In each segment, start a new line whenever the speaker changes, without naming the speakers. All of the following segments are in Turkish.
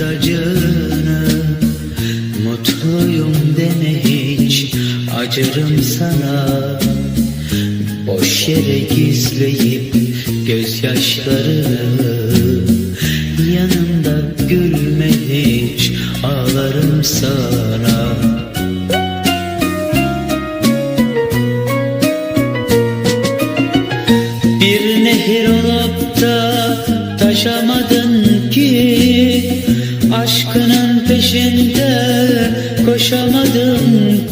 acını Mutluyum deme hiç acırım sana. Boş yere gizleyip gözyaşlarını Yanımda gülme hiç ağlarım sana. Bir nehir olup da taşamadın peşinde koşamadın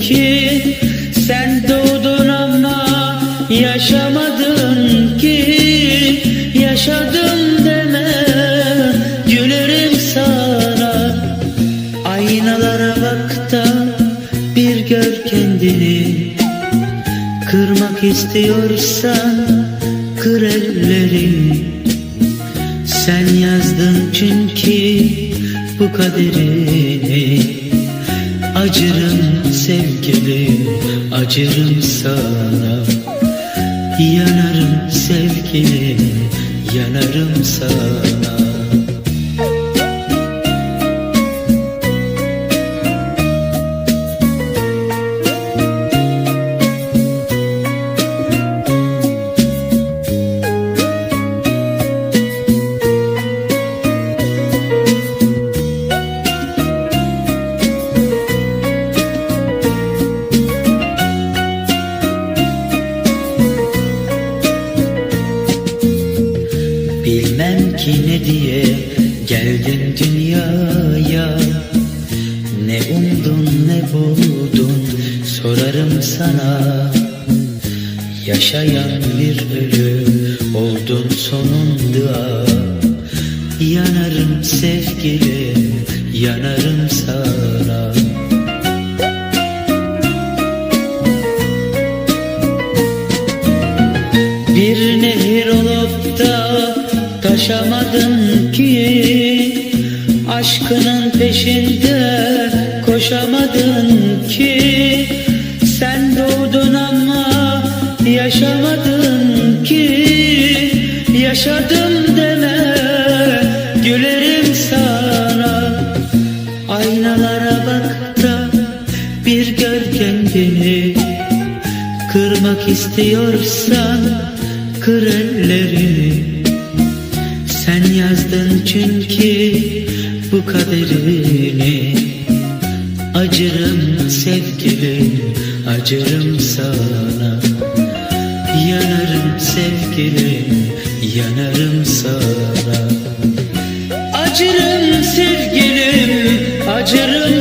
ki. Sen doğdun ama yaşamadın ki. Yaşadım deme gülerim sana. Aynalara bak da bir gör kendini. Kırmak istiyorsan kır ellerini. Sen yazdın çünkü bu kaderini Acırım sevgilim, acırım sana. Yanarım sevgilim, yanarım sana Bilmem ki ne diye geldin dünyaya? Ne umdun ne buldun sorarım sana. Yaşayan bir ölü oldun sonunda. Yanarım sevgilim taşamadın ki. Aşkının peşinde koşamadın ki. Sen doğdun ama yaşamadın ki. Yaşadım deme gülerim sana. Aynalara bak da bir gör kendini. Kırmak istiyorsan kır ellerini yazdın çünkü bu kaderini. Acırım sevgilim, acırım sana. Yanarım sevgilim, yanarım sana. Acırım sevgilim, acırım